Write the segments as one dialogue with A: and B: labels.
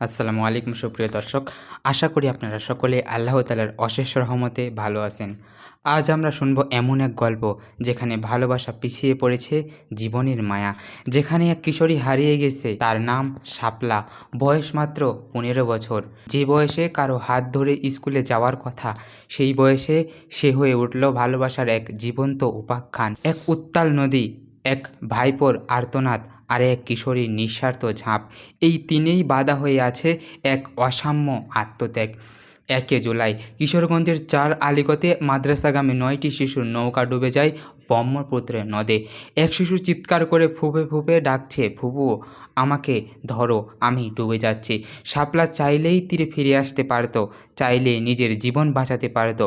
A: আসসালামু আলাইকুম, সুপ্রিয় দর্শক। আশা করি আপনারা সকলে আল্লাহ তালার অশেষ রহমতে ভালো আছেন। আজ আমরা শুনব এমন এক গল্প যেখানে ভালোবাসা পিছিয়ে পড়েছে জীবনের মায়া, যেখানে এক কিশোরী হারিয়ে গেছে, তার নাম শাপলা। বয়স মাত্র পনেরো বছর। যে বয়সে কারও হাত ধরে স্কুলে যাওয়ার কথা, সেই বয়সে সে হয়ে উঠল ভালোবাসার এক জীবন্ত উপাখ্যান, এক উত্তাল নদী, এক ভাইপোর আর্তনাদ। আর এক কিশোরীর নিঃস্বার্থ ঝাঁপ। এই তিনেই বাধা হয়ে আছে এক অসাম্য আত্মত্যাগ। একে জুলাই, কিশোরগঞ্জের চার আলিগতে মাদ্রাসাগামী নয়টি শিশুর নৌকা ডুবে যায় ব্রহ্মপুত্রের নদে। এক শিশু চিৎকার করে ফুপে ফুপে ডাকছে, ফুপু, আমাকে ধরো, আমি ডুবে যাচ্ছি। শাপলা চাইলেই তীরে ফিরে আসতে পারতো চাইলে নিজের জীবন বাঁচাতে পারতো।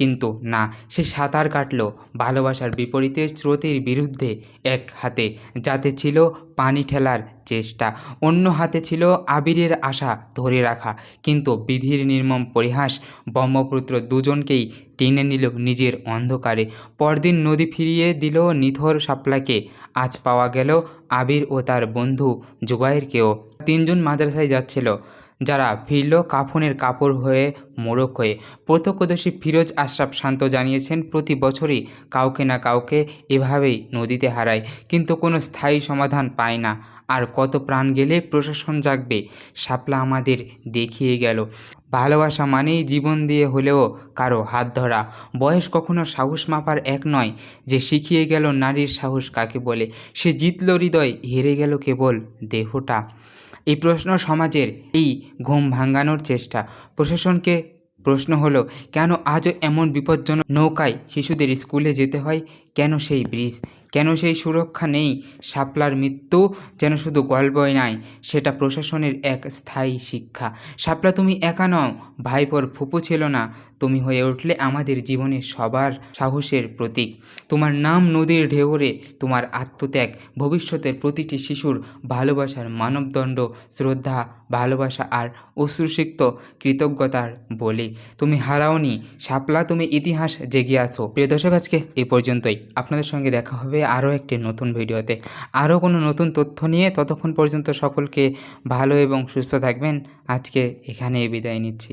A: কিন্তু না, সে সাঁতার কাটল। ভালোবাসার বিপরীতে স্রোতের বিরুদ্ধে এক হাতে। যাতে ছিল পানি ঠেলার চেষ্টা, অন্য হাতে ছিল আবিরের আশা ধরে রাখা। কিন্তু বিধির নির্মম পরিহাস ব্রহ্মপুত্র দুজনকেই টেনে নিল নিজের অন্ধকারে। পরদিন নদী ফিরিয়ে দিল নিথর সাপলাকে আজ পাওয়া গেল আবির ও তার বন্ধু জুবাইরকেও। তিনজন মাদ্রাসায় যাচ্ছিল। যারা ফিরল কাফনের কাপড় হয়ে মোড়ক হয়ে। প্রত্যক্ষদর্শী ফিরোজ আশরাফ শান্ত জানিয়েছেন, প্রতি বছরই কাউকে না কাউকে এভাবেই নদীতে হারায়, কিন্তু কোনো স্থায়ী সমাধান পায় না। আর কত প্রাণ গেলে প্রশাসন জাগবে, শাপলা আমাদের দেখিয়ে গেল। ভালোবাসা মানেই জীবন দিয়ে হলেও কারও হাত ধরা। বয়স কখনো সাহস মাপার এক নয়, যে শিখিয়ে গেল নারীর সাহস কাকে বলে। সে জিতল হৃদয়, হেরে গেল কেবল দেহটা। এই প্রশ্ন সমাজের এই ঘুম ভাঙানোর চেষ্টা। প্রশাসনকে প্রশ্ন হলো, কেন আজও এমন বিপজ্জনক নৌকায় শিশুদের স্কুলে যেতে হয়? কেন সেই ব্রিজ? কেন সেই সুরক্ষা নেই? শাপলার মৃত্যু যেন শুধু গল্পই নয় সেটা প্রশাসনের এক স্থায়ী শিক্ষা। শাপলা, তুমি একা নও, ভাইপোর ফুপু ছিল না। তুমি হয়ে উঠলে আমাদের জীবনে সবার সাহসের প্রতীক। তোমার নাম নদীর ঢেউরে, তোমার আত্মত্যাগ, ভবিষ্যতের প্রতিটি শিশুর ভালোবাসার মানবদণ্ড, শ্রদ্ধা, ভালোবাসা আর অশ্রুসিক্ত কৃতজ্ঞতার বলি। তুমি হারাওনি। শাপলা, তুমি ইতিহাস জেগে আছো। প্রিয় দর্শক, আজকে এই পর্যন্তই। আপনাদের সঙ্গে দেখা হবে আরও একটি নতুন ভিডিওতে। আরও কোনো নতুন তথ্য নিয়ে ততক্ষণ পর্যন্ত সকলকে ভালো এবং সুস্থ থাকবেন। আজকে এখানেই বিদায় নিচ্ছি।